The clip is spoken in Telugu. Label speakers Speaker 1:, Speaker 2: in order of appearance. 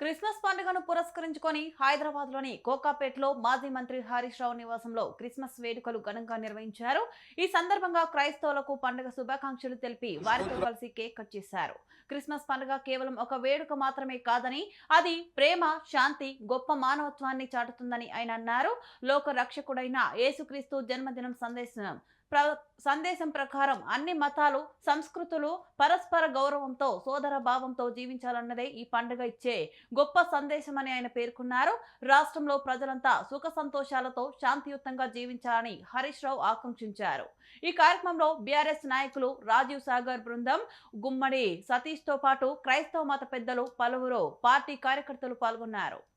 Speaker 1: క్రిస్మస్ పండుగను పురస్కరించుకొని హైదరాబాద్లోని కోకాపేటలో మాజీ మంత్రి హరీష్ రావు నివాసంలో క్రిస్మస్ వేడుకలు ఘనంగా నిర్వహించారు. ఈ సందర్భంగా క్రైస్తవులకు పండుగ శుభాకాంక్షలు తెలిపి వారితో కలిసి కేక్ కట్ చేశారు. క్రిస్మస్ పండుగ కేవలం ఒక వేడుక మాత్రమే కాదని అది ప్రేమ శాంతి గొప్ప మానవత్వాన్ని చాటుతుందని ఆయన అన్నారు. లోక రక్షకుడైన యేసుక్రీస్తు జన్మదినం సందేశం ప్ర- సందేశం ప్రకారం అన్ని మతాలు సంస్కృతులు పరస్పర గౌరవంతో సోదర భావంతో జీవించాలన్నదే ఈ పండుగ ఇచ్చే గొప్ప సందేశమని ఆయన పేర్కొన్నారు. రాష్ట్రంలో ప్రజలంతా సుఖ సంతోషాలతో శాంతియుతంగా జీవించాలని హరీష్ రావు ఆకాంక్షించారు. ఈ కార్యక్రమంలో బీఆర్ఎస్ నాయకులు రాజీవ్ సాగర్ బృందం గుమ్మడి సతీష్తో పాటు క్రైస్తవ మత పెద్దలు పలువురు పార్టీ కార్యకర్తలు పాల్గొన్నారు.